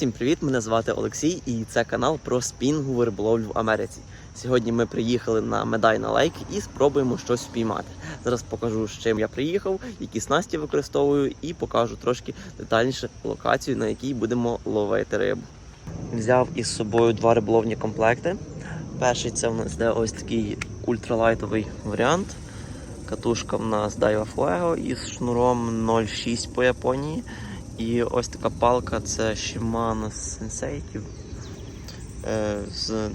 Всім привіт! Мене звати Олексій і це канал про спінгову риболовлю в Америці. Сьогодні ми приїхали на Медайна Лейк і спробуємо щось впіймати. Зараз покажу, з чим я приїхав, які снасті використовую, і покажу трошки детальніше локацію, на якій будемо ловити рибу. Взяв із собою два риболовні комплекти. Перший це в нас де ось такий ультралайтовий варіант. Катушка в нас Daiwa Fuego із шнуром 0,6 по Японії. І ось така палка це Shimano Sensei е, з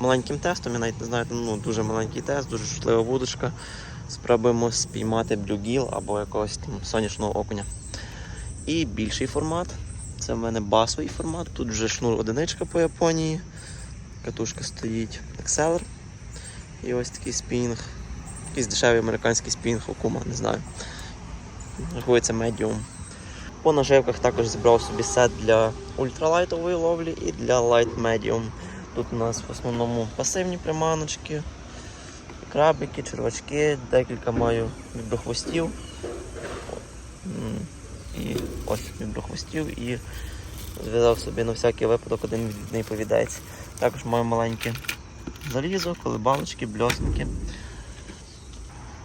маленьким тестом. Я навіть не знаю, ну дуже маленький тест, дуже чутлива вудочка. Спробуємо спіймати блюгіл або якогось там сонячного окуня. І більший формат. Це в мене басовий формат. Тут вже шнур одиничка по Японії. Катушка стоїть Exceller. І ось такий спінг. Якийсь дешевий американський спінг Окума, не знаю. Рахується медіум. По наживках також зібрав собі сет для ультралайтової ловлі і для light medium. Тут у нас в основному пасивні приманочки, крабики, червачки, декілька маю віброхвостів. І ось віброхвостів і зв'язав собі на всякий випадок один відвідний повідець. Також маю маленьке залізо, колебалочки, бльосники.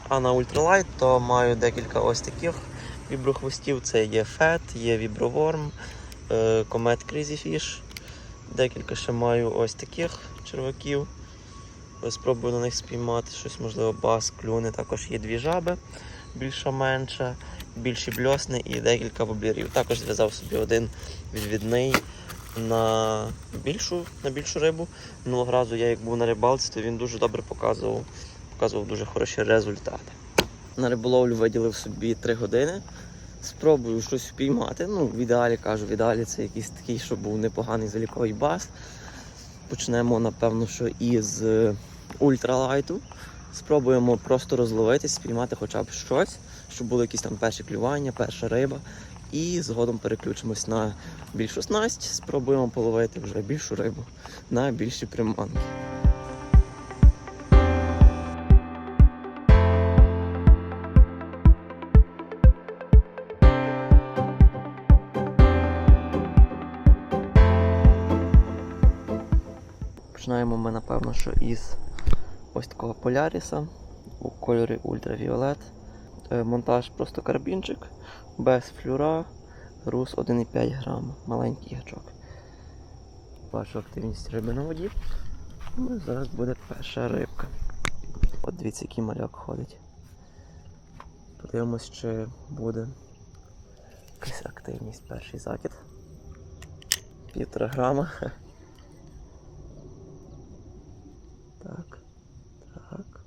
А на ультралайт то маю декілька ось таких віброхвостів. Це є Фет, є Віброворм, е, Комет Crazy Fish. Декілька ще маю ось таких черваків. Спробую на них спіймати щось, можливо, бас, клюни. Також є дві жаби, більша менша, більші бльосни і декілька воблерів. Також зв'язав собі один відвідний на більшу, на більшу рибу. Минулого разу я як був на рибалці, то він дуже добре показував, показував дуже хороші результати. На риболовлю виділив собі 3 години. Спробую щось впіймати. Ну, в ідеалі кажу, в ідеалі це якийсь такий, щоб був непоганий заліковий бас. Почнемо, напевно, що із е, ультралайту. Спробуємо просто розловитись, спіймати хоча б щось, щоб були якісь там перші клювання, перша риба. І згодом переключимось на більшу снасть, спробуємо половити вже більшу рибу на більші приманки. Починаємо ми, напевно, що із ось такого поляріса у кольорі ультравіолет. Е, Монтаж просто карабінчик, без флюра, груз 1,5 грам, маленький гачок. Бачу активність риби на воді. Ну, зараз буде перша рибка. От дивіться, який мальок ходить. Подивимось, чи буде якась активність. Перший закид. Півтора грама. Так. Так.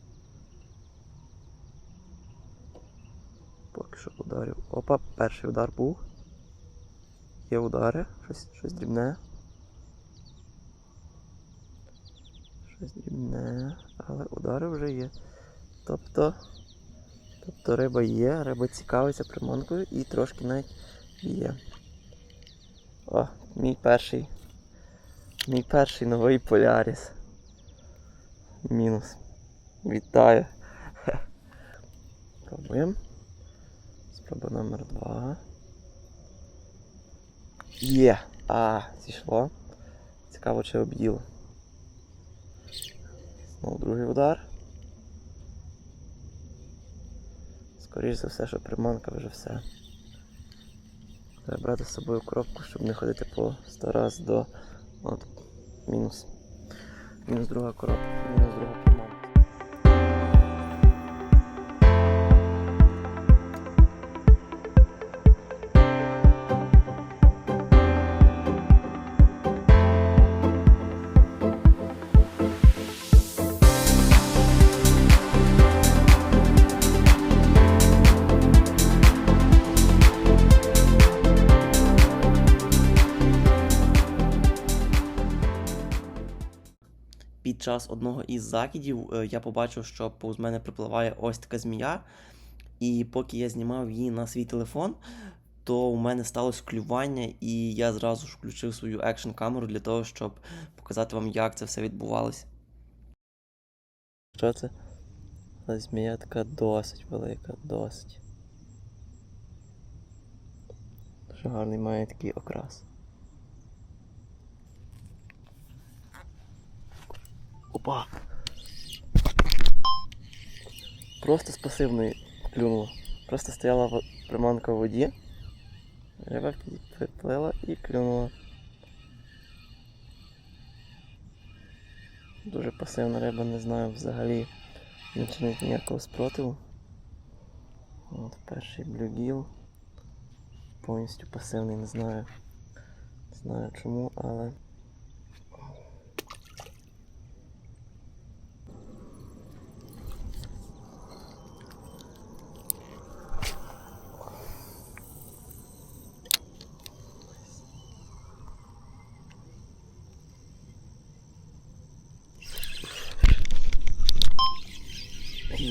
Поки що ударів. Опа, перший удар був. Є удари, щось, щось дрібне. Щось дрібне, але удари вже є. Тобто, тобто риба є, риба цікавиться приманкою і трошки навіть є. О, мій перший. Мій перший новий поляріс. Мінус. Вітаю. Пробуємо. Спроба номер два. Є! А, зійшло. Цікаво, чи об'їло. Знову другий удар. Скоріше за все, що приманка вже все. Треба брати з собою коробку, щоб не ходити по 100 раз до. От, мінус. Мінус друга коробка, Під час одного із закидів е, я побачив, що повз мене припливає ось така змія. І поки я знімав її на свій телефон, то у мене сталося клювання, і я зразу ж включив свою екшн камеру для того, щоб показати вам, як це все відбувалося. Що це? Змія така досить велика, досить. Дуже гарний має такий окрас. Опа. Просто з пасивної клюнула. Просто стояла приманка в воді. Риба підплила і клюнула. Дуже пасивна риба, не знаю взагалі. Не чинить ніякого спротиву. От перший блюгіл. Повністю пасивний, не знаю. Не знаю чому, але.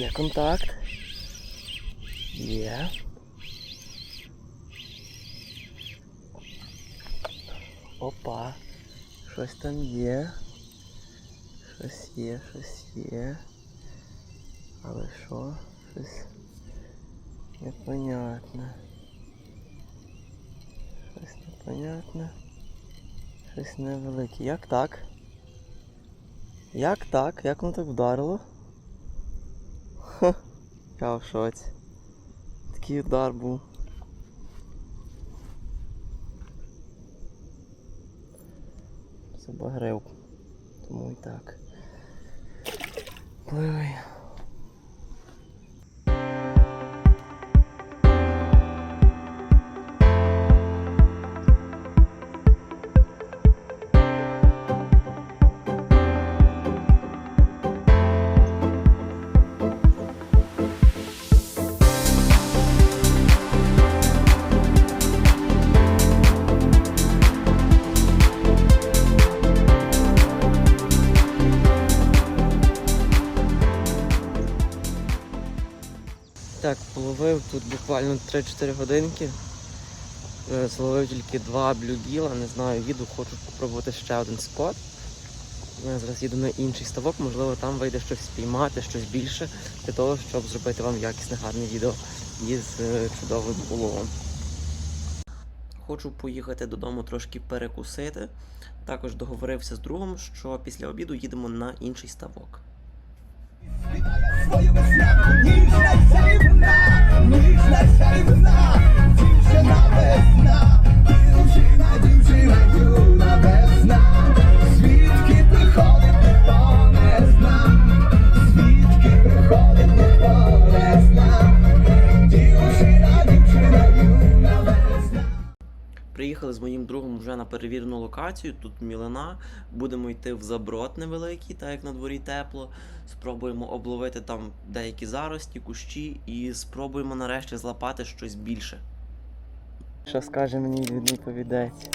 Є контакт. Є. Опа. Щось там є. Щось є, щось є. Але що? Щось непонятне. Щось непонятне. Щось невелике. Як так? Як так? Як воно так вдарило? Я. Такий удар був. Забагрив. Тому і так. Пливай. Тут буквально 3-4 годинки. Е, Зловив тільки два блюділа, не знаю, їду, хочу спробувати ще один спот. Е, Зараз їду на інший ставок, можливо, там вийде щось спіймати, щось більше, для того, щоб зробити вам якісне гарне відео із е, чудовим уловом. Хочу поїхати додому трошки перекусити. Також договорився з другом, що після обіду їдемо на інший ставок. Свою чарівна, перевірену локацію. Тут мілина. Будемо йти в заброд невеликий, так як на дворі тепло. Спробуємо обловити там деякі зарості, кущі і спробуємо нарешті злапати щось більше. Що скаже мені відвідний повідець?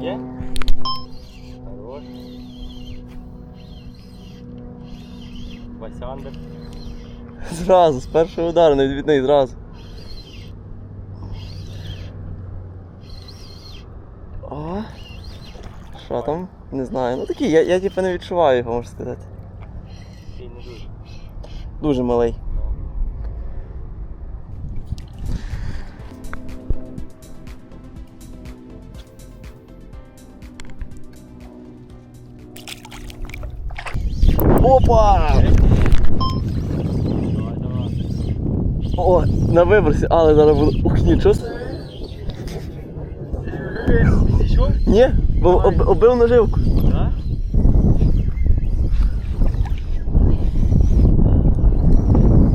Є? Хорош. Васяндер. Зразу, з першого удару, невідвідний, зразу. О, що там? Не знаю. Ну такий, я, я типу не відчуваю його, можна сказати. Ти не дуже. Дуже малий. Опа! Давай, давай. О, на виборці, але зараз буду. Ух, нічого. Ні, бо об, оббив наживку.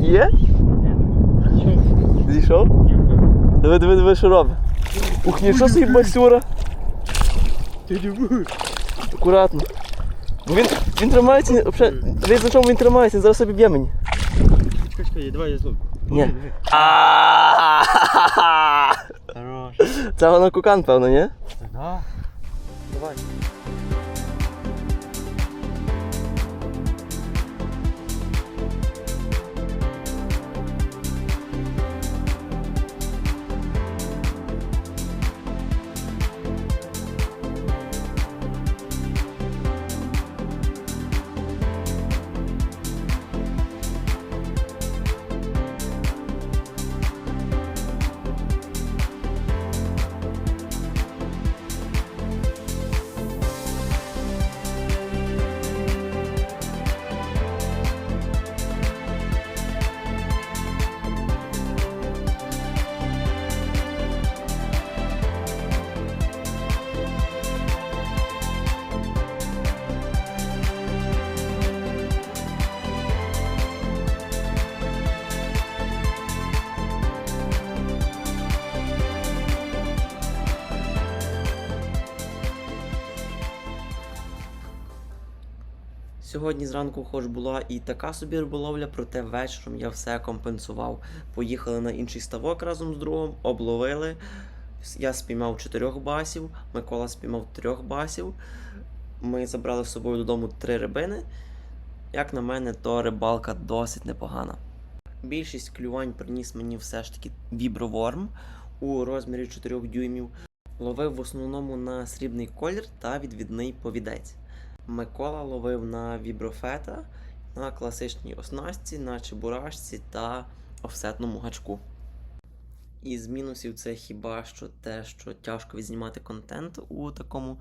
Є? Зійшов? Диви, диви, диви, що робить. Ух, нічого собі басюра. Акуратно. Він, він тримається, взагалі, дивись на чому він тримається, зараз собі б'є мені. Чекай, чекай, давай я зловлю. Ні. Хорош. Це воно кукан, певно, ні? Да. Сьогодні зранку хоч була і така собі риболовля, проте вечором я все компенсував. Поїхали на інший ставок разом з другом, обловили. Я спіймав чотирьох басів, Микола спіймав трьох басів. Ми забрали з собою додому три рибини. Як на мене, то рибалка досить непогана. Більшість клювань приніс мені все ж таки віброворм у розмірі 4 дюймів. Ловив в основному на срібний колір та відвідний повідець. Микола ловив на віброфета, на класичній оснастці, на чебурашці та офсетному гачку. Із мінусів це хіба що те, що тяжко відзнімати контент у такому,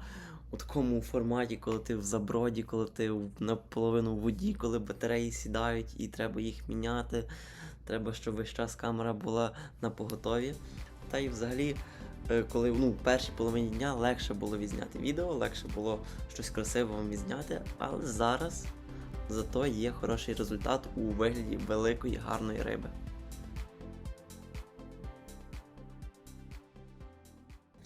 у такому форматі, коли ти в заброді, коли ти наполовину в воді, коли батареї сідають і треба їх міняти. Треба, щоб весь час камера була на поготові. Та й взагалі, коли ну, в першій половині дня легше було відзняти відео, легше було щось красиве вам відзняти, але зараз зато є хороший результат у вигляді великої гарної риби.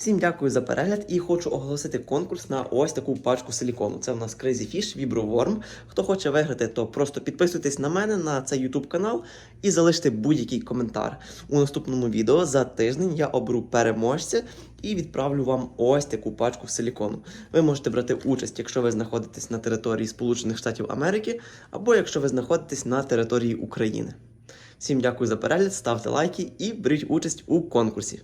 Всім дякую за перегляд і хочу оголосити конкурс на ось таку пачку силікону. Це в нас Crazy Fish Vibroworm. Хто хоче виграти, то просто підписуйтесь на мене на цей YouTube канал і залиште будь-який коментар. У наступному відео за тиждень я оберу переможця і відправлю вам ось таку пачку силікону. Ви можете брати участь, якщо ви знаходитесь на території Сполучених Штатів Америки, або якщо ви знаходитесь на території України. Всім дякую за перегляд, ставте лайки і беріть участь у конкурсі.